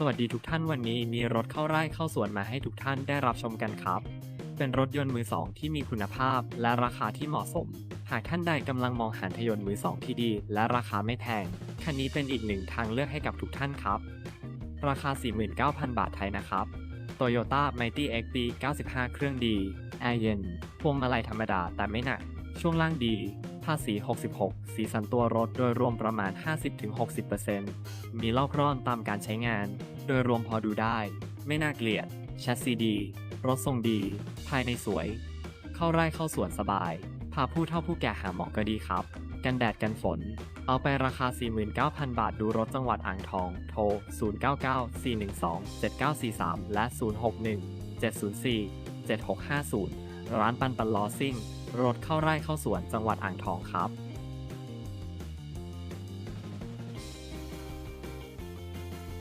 สวัสดีทุกท่านวันนี้มีรถเข้าไร่เข้าสวนมาให้ทุกท่านได้รับชมกันครับ เป็นรถยนต์มือสองที่มีคุณภาพและราคาที่เหมาะสม หากท่านใดกำลังมองหาทยนต์มือสองที่ดี และราคาไม่แพง คันนี้เป็นอีกหนึ่งทางเลือกให้กับทุกท่านครับ ราคา 49,000 บาทไทยนะครับ Toyota Mighty XD 95 เครื่องดีแอร์เย็นพวงมาลัยธรรมดาแต่ไม่หนัก ช่วงล่างดีาษี 66 สีสันตัวรถโดยรวมประมาณ 50-60%มีลอกร่อนตามการใช้งาน โดยรวมพอดูได้ ไม่น่าเกลียด แชสซีดี รถทรงดี ภายในสวย เข้าไร่เข้าสวนสบาย พาผู้เฒ่าผู้แก่หาหมอก็ดีครับ กันแดดกันฝน เอาไปราคา 49,000 บาทดูรถจังหวัดอ่างทอง โทร 0994127943 และ 061 704 7650 ร้านปันปันลอซิ่ง รถเข้าไร่เข้าสวนจังหวัดอ่างทองครับ